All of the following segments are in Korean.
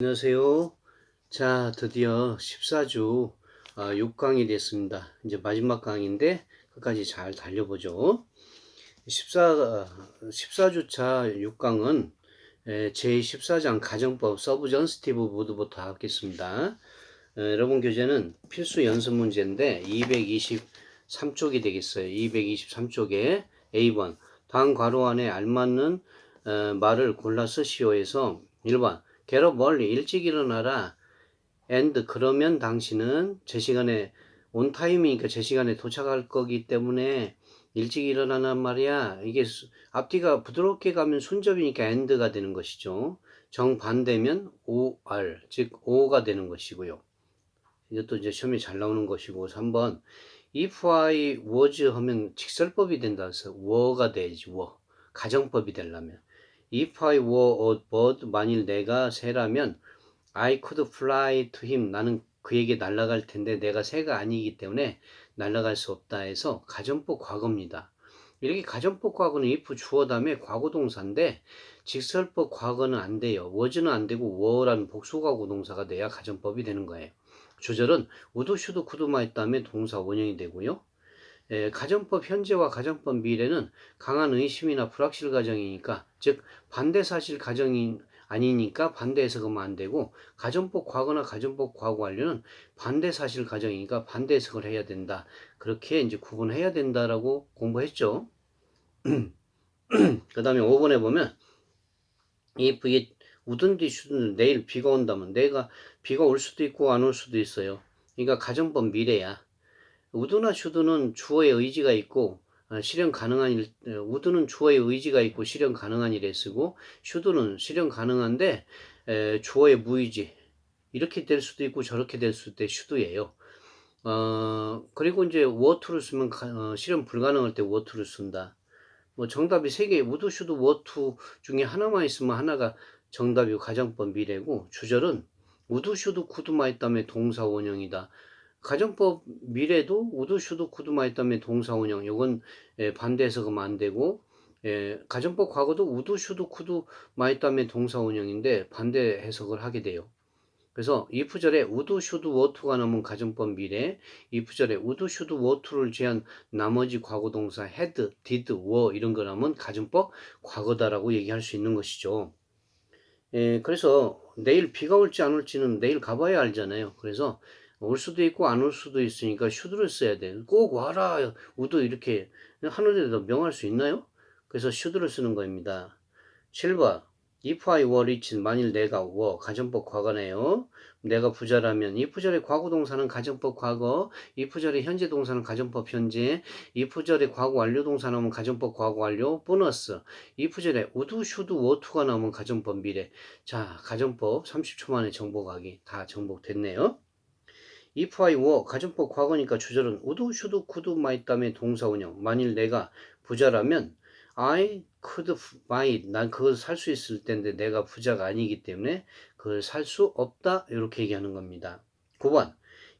안녕하세요. 자, 드디어 14주 6강이 됐습니다. 이제 마지막 강인데 끝까지 잘 달려보죠. 14, 14주차 6강은 제14장 가정법 서브 전 스티브 모드부터 하겠습니다. 어, 여러분 교재는 필수 연습 문제인데 223쪽이 되겠어요. 223쪽에 A번 다음 괄호 안에 알맞는 어, 말을 골라 쓰시오에서 1번 괴롭 멀리 일찍 일어나라. and 그러면 당신은 제 시간에 온 타임이니까 제 시간에 도착할 거기 때문에 일찍 일어나란 말이야. 이게 수- 앞뒤가 부드럽게 가면 순접이니까 and가 되는 것이죠. 정반대면 or 즉 o가 되는 것이고요. 이것도 이제 시험에 잘 나오는 것이고 3번 if I was 하면 직설법이 된다 해서 were가 돼야지 were 가정법이 되려면 If I were a bird, 만일 내가 새라면 I could fly to him. 나는 그에게 날아갈 텐데 내가 새가 아니기 때문에 날아갈 수 없다 해서 가정법 과거입니다. 이렇게 가정법 과거는 if 주어 다음에 과거 동사인데 직설법 과거는 안 돼요. was는 안 되고 were라는 복수 과거 동사가 돼야 가정법이 되는 거예요. 주절은 would, should, could만 있다음에 동사 원형이 되고요. 에, 가정법 현재와 가정법 미래는 강한 의심이나 불확실 가정이니까 즉 반대 사실 가정이 아니니까 반대 해석하면 안 되고 가정법 과거나 가정법 과거 완료는 반대 사실 가정이니까 반대 해석을 해야 된다. 그렇게 이제 구분해야 된다라고 공부했죠. 그 다음에 5번에 보면 if it 우든지 슈든 내일 비가 온다면 내가 비가 올 수도 있고 안 올 수도 있어요. 그러니까 가정법 미래야. 우드나 슈드는 주어의 의지가 있고 어, 실현 가능한 일, 어, 우드는 주어의 의지가 있고 실현 가능한 일에 쓰고 슈드는 실현 가능한데 에, 주어의 무의지 이렇게 될 수도 있고 저렇게 될 수도 슈드예요. 어, 그리고 이제 워투를 쓰면 가, 어, 실현 불가능할 때 워투를 쓴다. 뭐 정답이 세 개, 우드, 슈드, 워투 중에 하나만 있으면 하나가 정답이고 가정법 미래고 주절은 우드, 슈드, 쿠드만 있다면 동사 원형이다. 가정법 미래도 우드, 슈드, 쿠드만 있다면 동사 원형. 요건 예, 반대 해석하면 안 되고 예, 가정법 과거도 우드, 슈드, 쿠드만 있다면 동사 원형인데 반대 해석을 하게 돼요. 그래서 이프절에 우드, 슈드, 워투가 나오면 가정법 미래, 이프절에 우드, 슈드, 워투를 제한 나머지 과거 동사 had, did, were 이런 거 나오면 가정법 과거다라고 얘기할 수 있는 것이죠. 예, 그래서 내일 비가 올지 안 올지는 내일 가봐야 알잖아요. 그래서 올 수도 있고 안 올 수도 있으니까 슈드를 써야 돼. 꼭 와라, 우드 이렇게 하늘에다 명할 수 있나요? 그래서 슈드를 쓰는 겁니다. 7번 if I were rich 만일 내가 were 가정법 과거네요. 내가 부자라면 if절의 과거 동사는 가정법 과거, if절의 현재 동사는 가정법 현재, if절의 과거 완료 동사 나오면 가정법 과거 완료, 보너스 if절에 would, should, were to가 나오면 가정법 미래. 자, 가정법 30초 만에 정복하기 다 정복됐네요. If I were 가정법 과거니까 주절은 would, should, could might 다음에 동사 원형. 만일 내가 부자라면 I could buy 난 그걸 살 수 있을 텐데 내가 부자가 아니기 때문에 그걸 살 수 없다 이렇게 얘기하는 겁니다. 9번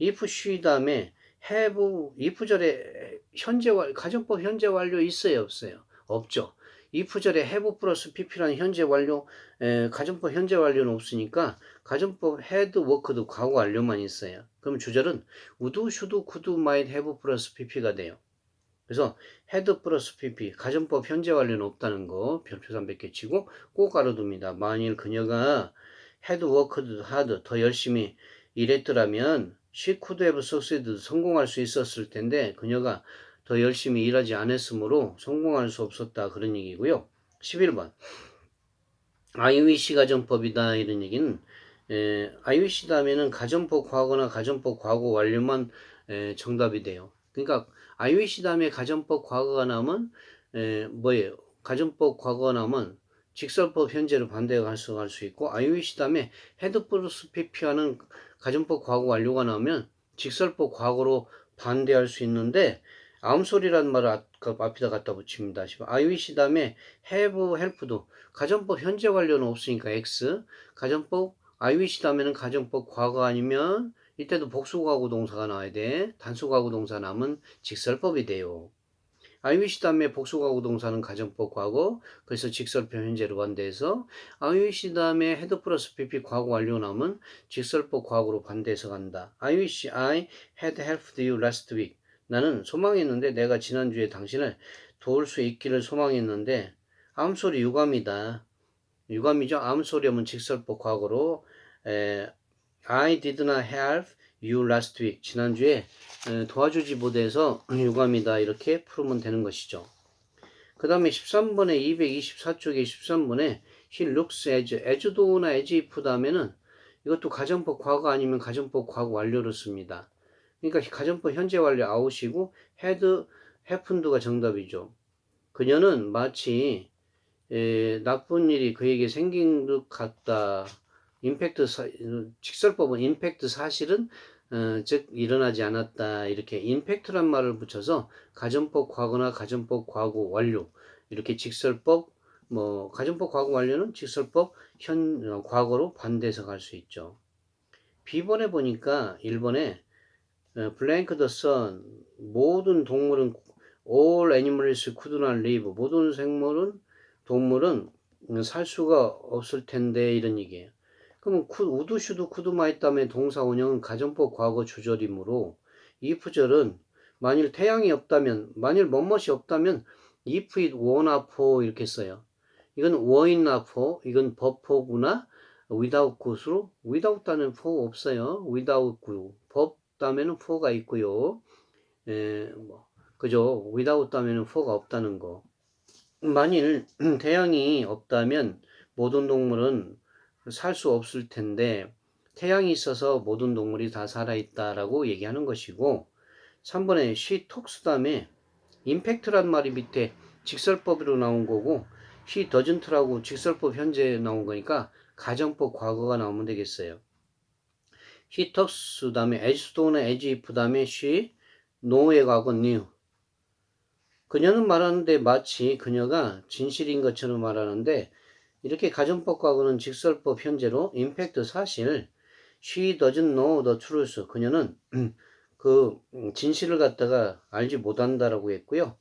if she 다음에 have if절에 현재 완 가정법 현재 완료 있어요 없어요 없죠. If절에 have 플러스 pp라는 현재 완료 에, 가정법 현재 완료는 없으니까 가정법 had worked 과거 완료만 있어요. 그럼 주절은 would, should, could, might, have 플러스 pp가 돼요. 그래서 헤드 플러스 pp 가정법 현재 완료는 없다는 거 별표 300개 치고 꼭 알아둡니다. 만일 그녀가 헤드 워크드 하드 더 열심히 일했더라면 could have succeeded 성공할 수 있었을 텐데 그녀가 더 열심히 일하지 않았으므로 성공할 수 없었다 그런 얘기고요. 11번 I wish 가정법이다 이런 얘기는 에, I wish 다음에는 가정법 과거나 가정법 과거 완료만 에, 정답이 돼요. 그러니까 I wish 다음에 가정법 과거가 나오면 에, 뭐예요? 가정법 과거가 나오면 직설법 현재로 반대가 할수 할 수 있고 I wish 다음에 pp하는 가정법 과거 완료가 나오면 직설법 과거로 반대할 수 있는데 아음소리라는 말을 앞- 그 앞에다 갖다 붙입니다. I wish 다음에 have help도 가정법 현재 완료는 없으니까 X 가정법 I wish 다음에는 가정법 과거 아니면 이때도 복수과거 동사가 나와야 돼. 단수과거 동사 남은 직설법이 돼요. I wish 다음에 복수과거 동사는 가정법 과거 그래서 직설표 현재로 반대해서 I wish 다음에 헤드 플러스 PP 과거 완료 나오면 직설법 과거로 반대해서 간다. I wish I had helped you last week. 나는 소망했는데 내가 지난주에 당신을 도울 수 있기를 소망했는데 아무 소리 유감이다. 유감이죠. 아무 소리 하면 직설법 과거로 에, I did not help you last week. 지난주에 에, 도와주지 못해서 유감이다. 이렇게 풀으면 되는 것이죠. 그 다음에 13번에 224쪽에 13번에 he looks as, as도나 as if 다음에는 이것도 가정법 과거 아니면 가정법 과거 완료로 씁니다. 그러니까 가정법 현재 완료 아웃이고 had happened가 정답이죠. 그녀는 마치 에, 나쁜 일이 그에게 생긴 것 같다. 임팩트 사, 직설법은 임팩트 사실은 어, 즉 일어나지 않았다 이렇게 임팩트란 말을 붙여서 가정법 과거나 가정법 과거 완료 이렇게 직설법 뭐 가정법 과거 완료는 직설법 현 어, 과거로 반대해서 갈 수 있죠. B번에 보니까 1번에 블랭크 더 선 모든 동물은 all animals could not live 모든 생물은 동물은 살 수가 없을 텐데 이런 얘기예요. 그러면 쿠, 우드 슈드 쿠드마 있다면 동사 원형은 가정법 과거 주절이므로 if절은 만일 태양이 없다면 만일 뭐뭇이 없다면 if it were not for 이렇게 써요. 이건 were not for 이건 버포구나 without good으로 without 다는 for 없어요. without good 법 다음에는 for가 있고요. 에, 뭐 그죠? without 다음에는 for가 없다는 거. 만일 태양이 없다면 모든 동물은 살 수 없을 텐데 태양이 있어서 모든 동물이 다 살아있다라고 얘기하는 것이고 3번에 she talks 다음에 impact란 말이 밑에 직설법으로 나온 거고 she doesn't라고 직설법 현재 나온 거니까 가정법 과거가 나오면 되겠어요. Talks 다음에 as if 다음에 she know의 과거 knew 그녀는 말하는데 마치 그녀가 진실인 것처럼 말하는데 이렇게 가정법 과거는 직설법 현재로 임팩트 사실 she doesn't know the truth 그녀는 그 진실을 갖다가 알지 못한다라고 했고요.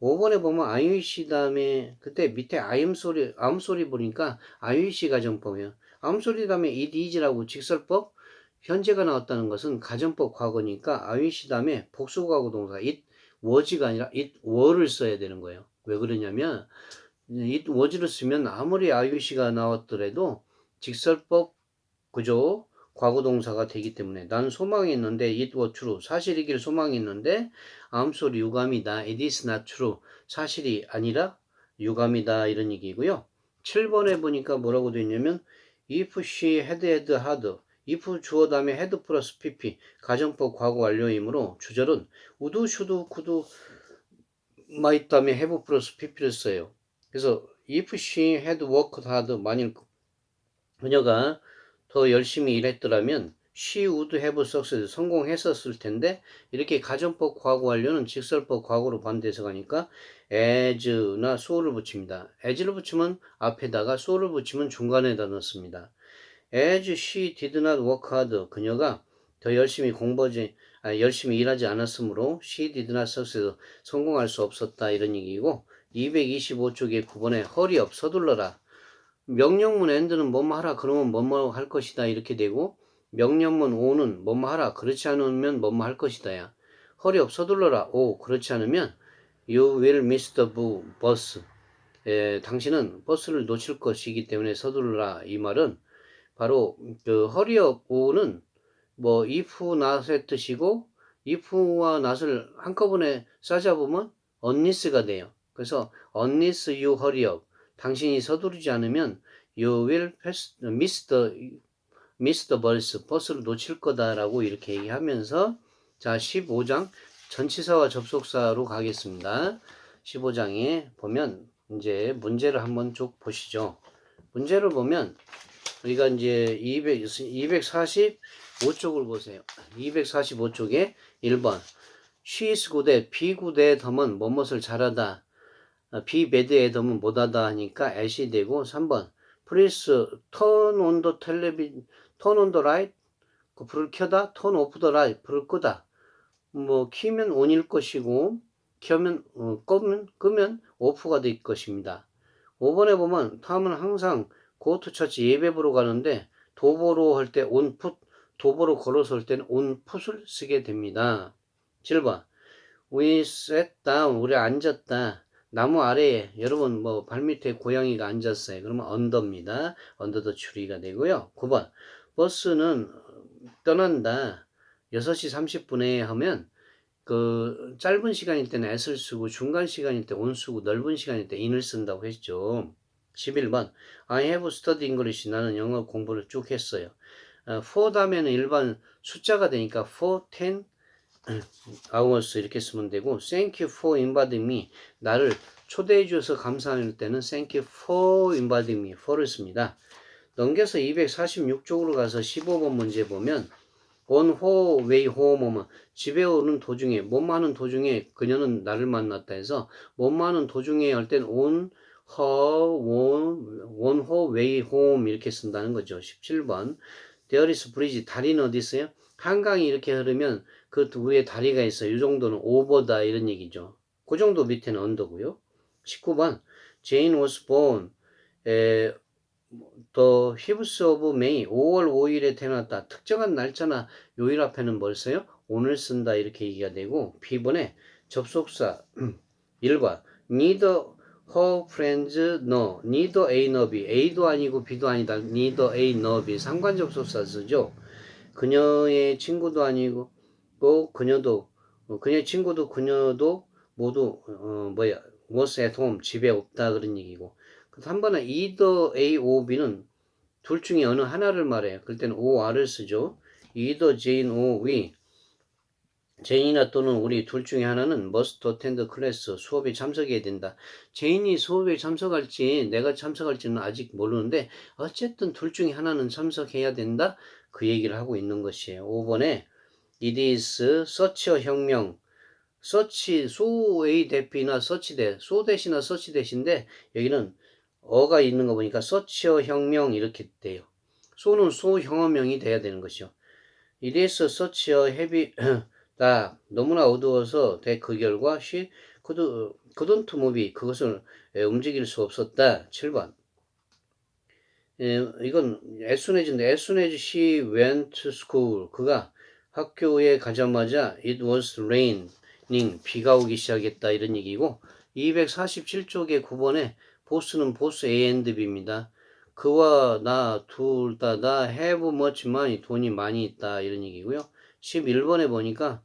5번에 보면 I wish 다음에 그때 밑에 I am 소리 아무 소리 보니까 I wish 가정법이에요. 아무 소리 다음에 it is라고 직설법 현재가 나왔다는 것은 가정법 과거니까 wish 다음에 복수과거 동사 it was가 아니라 it were를 써야 되는 거예요. 왜 그러냐면 it was를 쓰면 아무리 wish가 나왔더라도 직설법 그죠? 과거 동사가 되기 때문에 난 소망했는데 it was true 사실이길 소망했는데 아무 소리 유감이다 it is not true 사실이 아니라 유감이다 이런 얘기고요 7번에 보니까 뭐라고 되어 있냐면 if she had had had if 주어 다음에 had 플러스 pp 가정법 과거 완료이므로 주절은 would should could might 다음에 have 플러스 pp를 써요 그래서 if she had worked hard 만일 그녀가 더 열심히 일했더라면 she would have succeed 성공했었을 텐데 이렇게 가정법 과거 완료는 직설법 과거로 반대해서 가니까 as나 so를 붙입니다. as를 붙이면 앞에다가 so를 붙이면 중간에다 넣습니다. As she did not work hard 그녀가 더 열심히 공부하지 아니, 열심히 일하지 않았으므로 she did not succeed. 성공할 수 없었다. 이런 얘기고 225쪽에 9번에 허리 없 서둘러라. 명령문 end는 뭐뭐 하라 그러면 뭐뭐 할 것이다. 이렇게 되고 명령문 o는 뭐뭐 하라 그렇지 않으면 뭐뭐 할 것이다야. 허리 없 서둘러라. 오 그렇지 않으면 you will miss the bu- bus. 에, 당신은 버스를 놓칠 것이기 때문에 서둘러라. 이 말은 바로 그 허리업 오는 뭐 if not의 뜻이고 if와 not을 한꺼번에 싸잡으면 unless가 돼요. 그래서 unless you hurry up 당신이 서두르지 않으면 you will pass, miss the miss the bus 버스를 놓칠 거다라고 이렇게 얘기하면서 자 15장 전치사와 접속사로 가겠습니다. 15장에 보면 이제 문제를 한번 쭉 보시죠. 문제를 보면 우리가 이제 200, 245쪽을 보세요. 245쪽에 1번 she's good에 be good의 덤은 뭐뭇을 잘하다. bad의 덤은 못하다 하니까 at이 되고 3번 please turn on the television, turn on the light 그 불을 켜다, turn off the light 불을 끄다. 뭐 키면 on일 것이고 켜면 어, 끄면 끄면 오프가 될 것입니다. 5번에 보면 탐은 항상 고투 처치 예배 보러 가는데 도보로 할 때 온풋 도보로 걸어서 할 때는 온풋을 쓰게 됩니다. 7번 We sat down 우리 앉았다. 나무 아래에 여러분 뭐 발밑에 고양이가 앉았어요. 그러면 언더입니다. 언더도 추리가 되고요. 9번 버스는 떠난다. 6시 30분에 하면 그 짧은 시간일 때는 s를 쓰고 중간 시간일 때 on 쓰고 넓은 시간일 때 in을 쓴다고 했죠. 11번 I have studied English 나는 영어 공부를 쭉 했어요. 어, for 다음에는 일반 숫자가 되니까 for 10 hours 이렇게 쓰면 되고 thank you for inviting me 나를 초대해 주셔서 감사할 때는 thank you for inviting me for를 씁니다. 넘겨서 246쪽으로 가서 15번 문제 보면 on her way home 하면 집에 오는 도중에 몸 하는 도중에 그녀는 나를 만났다 해서 몸 하는 도중에 할 땐 on her way home 이렇게 쓴다는 거죠. 17번 there is bridge 다리는 어디 있어요? 한강이 이렇게 흐르면 그 위에 다리가 있어요. 이 정도는 오버다 이런 얘기죠. 그 정도 밑에는 언더고요. 19번 Jane was born 에, The Hives of May 5월 5일에 태어났다. 특정한 날짜나 요일 앞에는 뭘 써요? 오늘 쓴다 이렇게 얘기가 되고 B번에 접속사 1과 neither her friends no neither A nor B. A도 아니고 B도 아니다. Neither A nor B. 상관 접속사 쓰죠. 그녀의 친구도 아니고 또 그녀도 어, 그녀의 친구도 그녀도 모두 어, 뭐야 was at home. 집에 없다 그런 얘기고. 한 번은 either A or B는 둘 중에 어느 하나를 말해요. 그럴 때는 OR을 쓰죠. either Jane or we 제인이나 또는 우리 둘 중에 하나는 must attend class 수업에 참석해야 된다. 제인이 수업에 참석할지 내가 참석할지는 아직 모르는데 어쨌든 둘 중에 하나는 참석해야 된다. 그 얘기를 하고 있는 것이에요. 5번에 it is such a 혁명 서치 소의 대피나 서치대 소 대시나 서치 대신데 여기는 어가 있는 거 보니까 서치어 혁명 이렇게 돼요. 소는 소형어명이 돼야 되는 것이요. such a heavy 다 너무나 어두워서 대그 결과 she could, couldn't move 그것을 에, 움직일 수 없었다. 7번 에, 이건 soon as she went to school 그가 학교에 가자마자 it was raining 비가 오기 시작했다 이런 얘기고 247쪽의 9번에 보스는 보스 A and B입니다. 그와 나 둘 다 다 have much money 돈이 많이 있다 이런 얘기고요. 11번에 보니까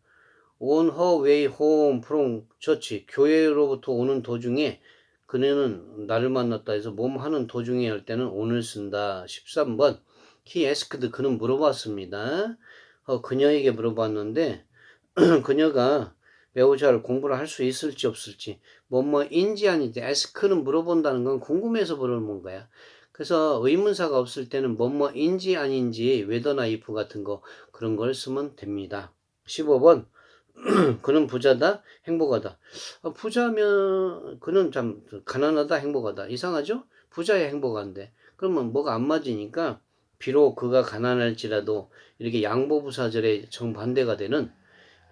on her way home from church 교회로부터 오는 도중에 그녀는 나를 만났다 해서 몸 하는 도중에 할 때는 오늘 쓴다. 13번 he asked 그는 물어봤습니다. 어, 그녀에게 물어봤는데 그녀가 매우 잘 공부를 할 수 있을지 없을지 뭐뭐인지 아닌지 ask는 물어본다는 건 궁금해서 물어보는 거야. 그래서 의문사가 없을 때는 뭐뭐인지 아닌지 whether나 if 같은 거 그런 걸 쓰면 됩니다. 15번 그는 부자다 행복하다. 어, 부자면 그는 참 가난하다 행복하다. 이상하죠? 부자야 행복한데. 그러면 뭐가 안 맞으니까 비록 그가 가난할지라도 이렇게 양보부사절에 정반대가 되는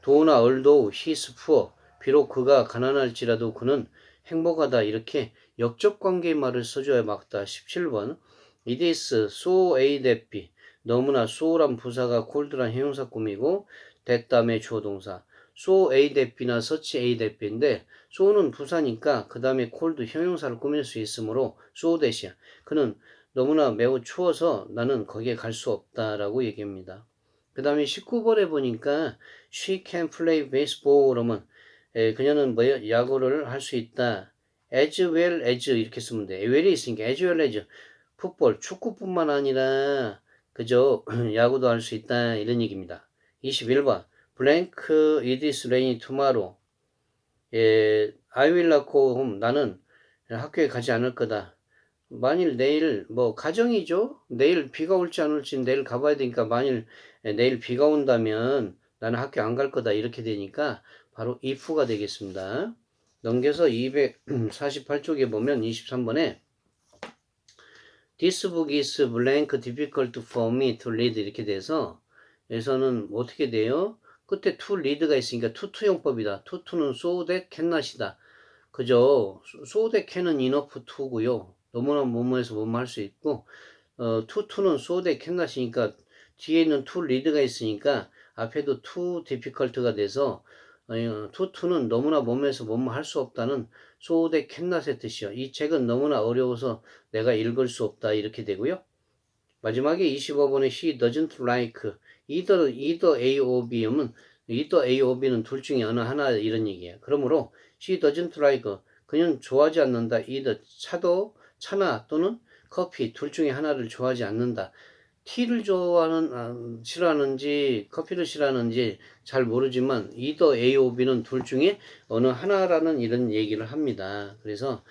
도나 얼도 히스 푸어 비록 그가 가난할지라도 그는 행복하다 이렇게 역적 관계의 말을 써줘야 막다. 17번. it is so a that be 너무나 so란 부사가 cold란 형용사 꾸미고 됐다음에 주어동사 so a be나 such a be인데 so는 부사니까 그 다음에 cold 형용사를 꾸밀 수 있으므로 so that이야 그는 너무나 매우 추워서 나는 거기에 갈 수 없다라고 얘기합니다. 그 다음에 19번에 보니까 she can play baseball 그러면 에, 그녀는 뭐요? 야구를 할 수 있다. as well as 이렇게 쓰면 돼. well이 있으니까 as well as 풋볼, 축구뿐만 아니라 그저 야구도 할 수 있다 이런 얘기입니다. 21번 blank it is raining tomorrow 예, I will not go home 나는 학교에 가지 않을 거다. 만일 내일 뭐 가정이죠. 내일 비가 올지 안 올지 내일 가봐야 되니까 만일 내일 비가 온다면 나는 학교 안 갈 거다 이렇게 되니까 바로 if가 되겠습니다. 넘겨서 248쪽에 보면 23번에 This book is blank difficult for me to read 이렇게 돼서 여기서는 어떻게 돼요? 끝에 to lead가 있으니까 투투용법이다. 투투는 so that cannot이다. 그죠? that can은 enough to고요. 너무나 뭐뭐해서 뭐뭐 할 수 있고 어, 투투는 that cannot이니까 뒤에 있는 to lead가 있으니까 앞에도 too difficult가 돼서 어, 투투는 너무나 뭐뭐해서 뭐뭐 할 수 없다는 that cannot의 뜻이요. 이 책은 너무나 어려워서 내가 읽을 수 없다 이렇게 되고요. 마지막에 25번에 she doesn't like either, either A or B면 either A or B는 둘 중에 어느 하나 이런 얘기예요. 그러므로 she doesn't like 그냥 좋아하지 않는다. either 차도 차나 또는 커피 둘 중에 하나를 좋아하지 않는다. 티를 좋아하는 아, 싫어하는지 커피를 싫어하는지 잘 모르지만 either A or B는 둘 중에 어느 하나라는 이런 얘기를 합니다. 그래서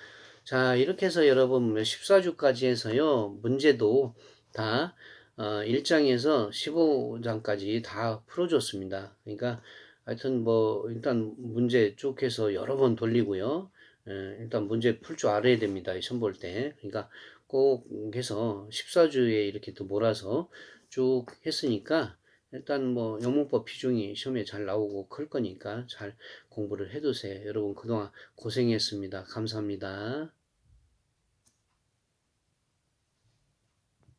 자 이렇게 해서 여러분 14주까지 해서요 문제도 다 어, 1장에서 15장까지 다 풀어줬습니다. 그러니까 하여튼 뭐 일단 문제 쭉 해서 여러 번 돌리고요. 예, 일단 문제 풀 줄 알아야 됩니다. 이 시험 볼 때. 그러니까 꼭 해서 14주에 이렇게 또 몰아서 쭉 했으니까 일단 뭐 영문법 비중이 시험에 잘 나오고 클 거니까 잘 공부를 해두세요. 여러분 그동안 고생했습니다. 감사합니다.